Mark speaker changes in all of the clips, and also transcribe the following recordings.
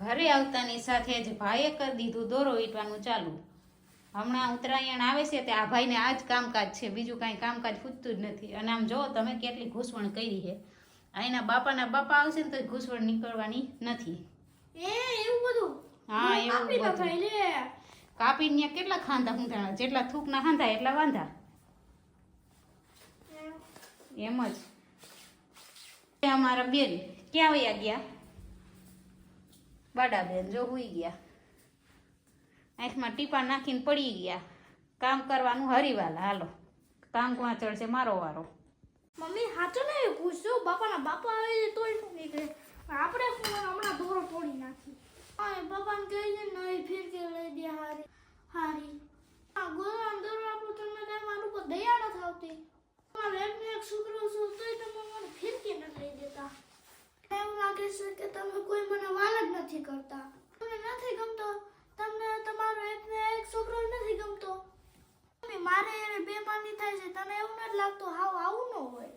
Speaker 1: ઘરે આવતાની સાથે જ ભાઈએ કરી દીધું દોરો વીંટવાનું ચાલુ. હમણાં ઉત્તરાયણ આવે છે તે આ ભાઈને આ જ કામકાજ છે બીજું કાંઈ કામકાજ પૂછતું જ નથી. અને આમ જો તમે કેટલી ઘૂસવણ કરી છે. અહીંના બાપાના બાપા આવશે ને તો ઘૂસવણ નીકળવાની નથી.
Speaker 2: એ એવું બધું?
Speaker 1: હા, એવું બધું. કાપીને કેટલા ખાંધા ઊંધાણા જેટલા થૂકના ખાંધા એટલા વાંધા. એમ. જ. અમારા બેન ક્યાં વયા ગયા? બાડા બેન જો હુઈ ગયા. આંખમાં ટીપા નાખીને પડી ગયા. કામ કરવાનું હરીવાલા, હાલો. કામ કોણ ચડશે? મારો વારો.
Speaker 2: મમ્મી, હાચો ને એ પૂછજો બાપાના બાપા આવે તોયનું નીકળે. આપણે હમણાં દોરો તોડી નાખી. હા બાપાને કહી દે ને એ ફેર કે લઈ દે હારી. હારી. આ ગોળાનો અંદર આપણો તમને કાંઈ મારું પર દયા નથી આવતી. મારે એક ને એક છોકરો છું, તોય તમે મને ફિરકી નથી લઈ દેતા. એવું લાગે છે કે તમે કોઈ મને વાલ જ નથી કરતા તમને નથી ગમતો તમને તમારો એક ને એક છોકરો જ નથી ગમતો મમ્મી મારે એને બેમાની થાય છે તને તો હાવ આવું ન હોય.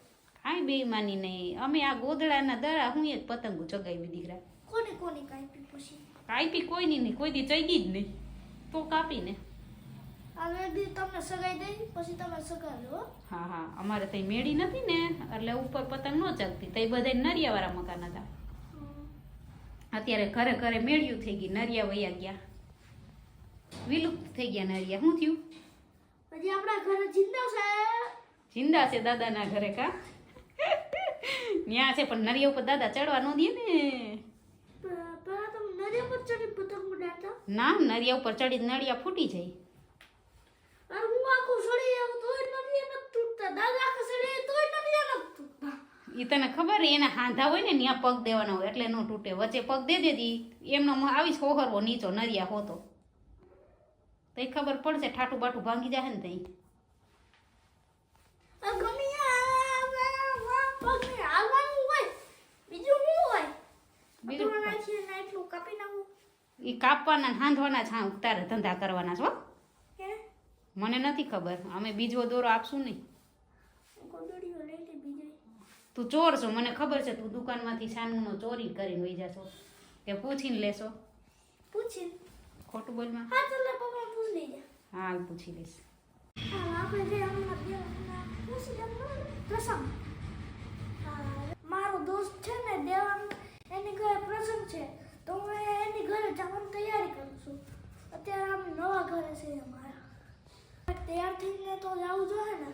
Speaker 1: કાંઈ બેઈમાની નહીં. અમે આ ગોદડાના દરા હું એક પતંગ ચગાવી દીકરા.
Speaker 2: કોને કોને કાપી પછી?
Speaker 1: કાપી કોઈ નહીં. કોઈ દી ચગી જ નહીં. તો કાપીને
Speaker 2: હવે દી તમને સગાઈ દઈ પછી તમે સગાવ્યો હો.
Speaker 1: હા હા. અમારે તઈ મેળી નથી ને એટલે ઉપર પતંગ ન ચગતી તઈ બધા નરિયાવાળા મકાન હતા. અત્યારે ઘરે ઘરે મેળ્યું થઈ ગઈ. નરિયા વયા ગયા. વિલુપ્ત થઈ ગયા નરિયા. શું થયું?
Speaker 2: પછી આપણા ઘરે જિંદા છે.
Speaker 1: જિંદા છે દાદાના ઘરે કા? ન્યા છે પણ નરિયા ઉપર દાદા ચડવા ન દે ને. ના નરિયા ઉપર ચડી નળિયા ફૂટી જાય.
Speaker 2: તોય તોય
Speaker 1: એ તને ખબર એના હાંધા હોય ને ત્યાં પગ દેવાના હોય એટલે ન તૂટે. વચ્ચે પગ દે દેતી એમનો આવી હોહરવો નીચો નરિયા હોતો. તઈ ખબર પડશે ઠાઠું બાઠું ભાંગી જાય ને તઈ. એ કાપવાના હાંધવાના જ હા તારે ધંધા કરવાના છો મને નથી ખબર. અમે બીજો દોરો આપશું નહીં. તું ચોર છો મને ખબર છે તું દુકાનમાંથી સાનુનો ચોરી કરીને વહી જાશો. કે પૂછીને લેશો.
Speaker 2: પૂછી
Speaker 1: ખોટું બોલમાં?
Speaker 2: હા ચાલ પપ્પા પૂછ લેજે
Speaker 1: હા પૂછી લઈશ.
Speaker 2: હા આપણે જે હમણાં બે હમણાં પૂછી લેવાનું પ્રસંગ. મારો દોસ્ત છે ને દેવાન એની ઘરે પ્રસંગ છે. તો હું એની ઘરે જવાની તૈયારી કરું છું. અત્યારે આમ નવા ઘરે છે અમારા. તૈયાર થઈને તો જવું જોઈએ ને.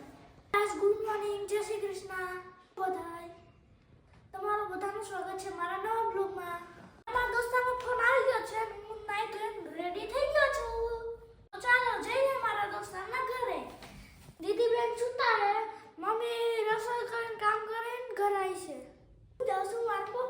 Speaker 2: ગુડ મોર્નિંગ, જય શ્રી કૃષ્ણ. બધાય. તમારું બધાનું સ્વાગત છે Deus um ar por.